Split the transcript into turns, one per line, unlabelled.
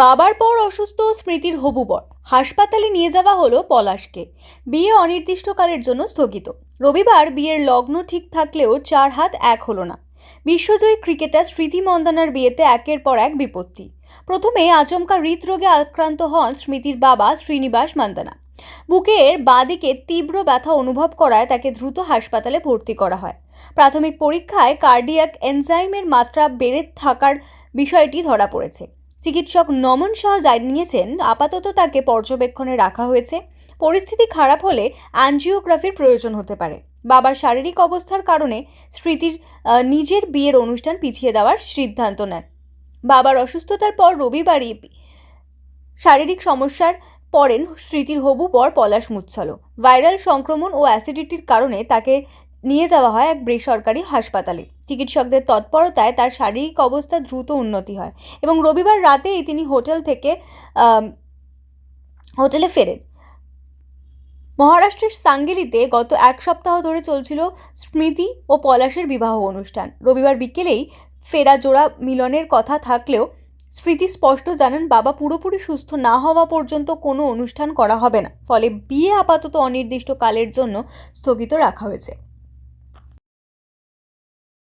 বাবার পর অসুস্থ স্মৃতির হবু বর। হাসপাতালে নিয়ে যাওয়া হলো পলাশকে। বিয়ে অনির্দিষ্টকালের জন্য স্থগিত। রবিবার বিয়ের লগ্ন ঠিক থাকলেও চার হাত এক হলো না। বিশ্বজয়ী ক্রিকেটার স্মৃতি মন্দানার বিয়েতে একের পর এক বিপত্তি। প্রথমে আচমকা হৃদরোগে আক্রান্ত হন স্মৃতির বাবা শ্রীনিবাস মান্দানা। বুকের বাঁদিকে তীব্র ব্যথা অনুভব করায় তাকে দ্রুত হাসপাতালে ভর্তি করা হয়। প্রাথমিক পরীক্ষায় কার্ডিয়াক এনজাইমের মাত্রা বেড়ে থাকার বিষয়টি ধরা পড়েছে। চিকিৎসক নমন শাহ জানিয়েছেন, আপাতত তাকে পর্যবেক্ষণে রাখা হয়েছে। পরিস্থিতি খারাপ হলে অ্যাঞ্জিওগ্রাফির প্রয়োজন হতে পারে। বাবার শারীরিক অবস্থার কারণে স্মৃতির নিজের বিয়ের অনুষ্ঠান পিছিয়ে দেওয়ার সিদ্ধান্ত নেন। বাবার অসুস্থতার পর রবিবারই শারীরিক সমস্যার পড়েন স্মৃতির হবু বর পলাশ মুচ্ছল। ভাইরাল সংক্রমণ ও অ্যাসিডিটির কারণে তাকে নিয়ে যাওয়া হয় এক বেসরকারি হাসপাতালে। চিকিৎসকদের তৎপরতায় তার শারীরিক অবস্থা দ্রুত উন্নতি হয় এবং রবিবার রাতেই তিনি হোটেল থেকে হোটেলে ফেরেন। মহারাষ্ট্রের সাঙ্গেলিতে গত এক সপ্তাহ ধরে চলছিল স্মৃতি ও পলাশের বিবাহ অনুষ্ঠান। রবিবার বিকেলেই ফেরা জোড়া মিলনের কথা থাকলেও স্মৃতি স্পষ্ট জানান, বাবা পুরোপুরি সুস্থ না হওয়া পর্যন্ত কোনো অনুষ্ঠান করা হবে না। ফলে বিয়ে আপাতত অনির্দিষ্টকালের জন্য স্থগিত রাখা হয়েছে।